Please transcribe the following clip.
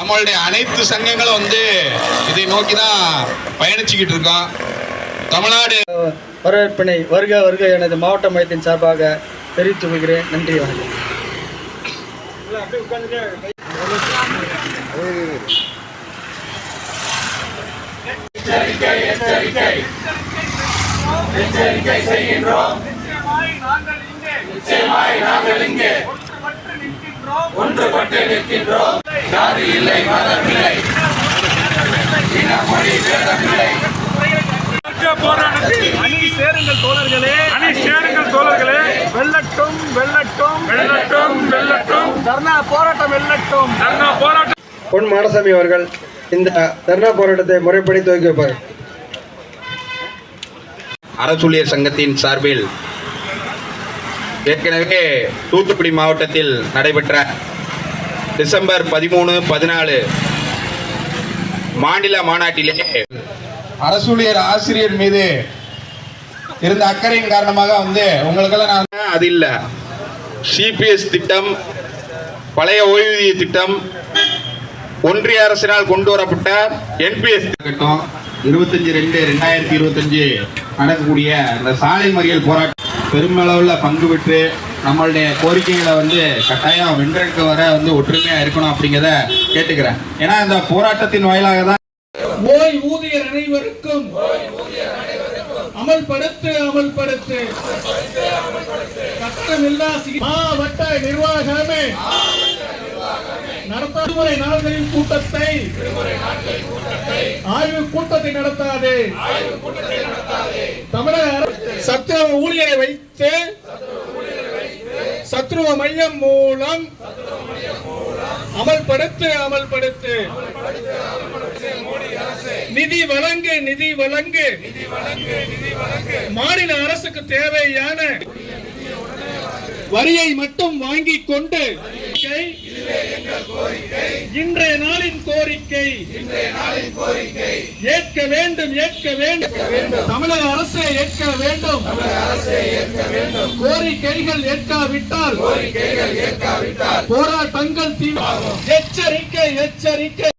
நம்மளுடைய அனைத்து சங்கங்களும் வந்து இதை நோக்கி தான் பயணிச்சுக்கிட்டு இருக்கோம். தமிழ்நாடு வரவேற்பினை வருக வருக எனது மாவட்ட மையத்தின் சார்பாக தெரிவித்துக் கொள்கிறேன். நன்றி வணக்கம். நிச்சயமாய் நாங்கள் இங்கே. ஒன்றுபட்டு நிற்கின்றோம். ஜாதி இல்லை மதமில்லை போராட்டத்தில் அணி சேருங்கள் தோழர்களே. அணி சேருங்கள் தோழர்களே. வெல்லட்டும் வெல்லட்டும். வெல்லட்டும் வெல்லட்டும். தர்ணா போராட்டம் வெல்லட்டும். தர்ணா போராட்டம். பொன் மாடசாமி அவர்கள் இந்த தர்ணா போராட்டத்தை முறைப்படி துவக்கி வைப்பார். அரசூழியர் சங்கத்தின் சார்பில் ஏற்கனவே தூத்துக்குடி மாவட்டத்தில் நடைபெற்ற டிசம்பர் பதிமூணு பதினாலு. மாநில மாநாட்டிலே அரசூழியர் ஆசிரியர் மீது இருந்த அக்கறையின் காரணமாக வந்து உங்களுக்கெல்லாம் நான் அது இல்லை. சிபிஎஸ் திட்டம் பழைய ஓய்வூதிய திட்டம் ஒன்றிய அரசினால் கொண்டு வரப்பட்ட என்பிஎஸ் திட்டம் இருபத்தஞ்சு ரெண்டு ரெண்டாயிரத்தி இருபத்தஞ்சு நடக்கக்கூடிய இந்த சாலை மறியல் போராட்டம் பெருமளவில் பங்கு பெற்று நம்மளுடைய கோரிக்கைகளை வந்து கட்டாயம் வென்றெடுக்க வர வந்து ஒற்றுமையா இருக்கணும் அப்படிங்கிறத கேட்டுக்கிறேன். ஏன்னா இந்த போராட்டத்தின் வாயிலாக தான் ஓய் ஊதியர் அனைவருக்கும் அமல்படுத்து அமல்படுத்து. கட்டமில்லா மாவட்ட நிர்வாகமே விடுமுறை நாள்களின் கூட்டத்தை ஆய்வு கூட்டத்தை நடத்தாது. தமிழக சத்துவ ஊழியரை வைத்து சத்ருவ மையம் மூலம் அமல்படுத்து அமல்படுத்து. நிதி வழங்கு நிதி வழங்கு. மாநில அரசுக்கு தேவையான வரியை மட்டும் வாங்கிக் கொண்டு இன்றைய நாளின் கோரிக்கை. ஏற்க வேண்டும் ஏற்க வேண்டும். தமிழக அரசை ஏற்க வேண்டும். கோரிக்கைகள் ஏற்காவிட்டால் போராட்டங்கள் தீவிர எச்சரிக்கை எச்சரிக்கை.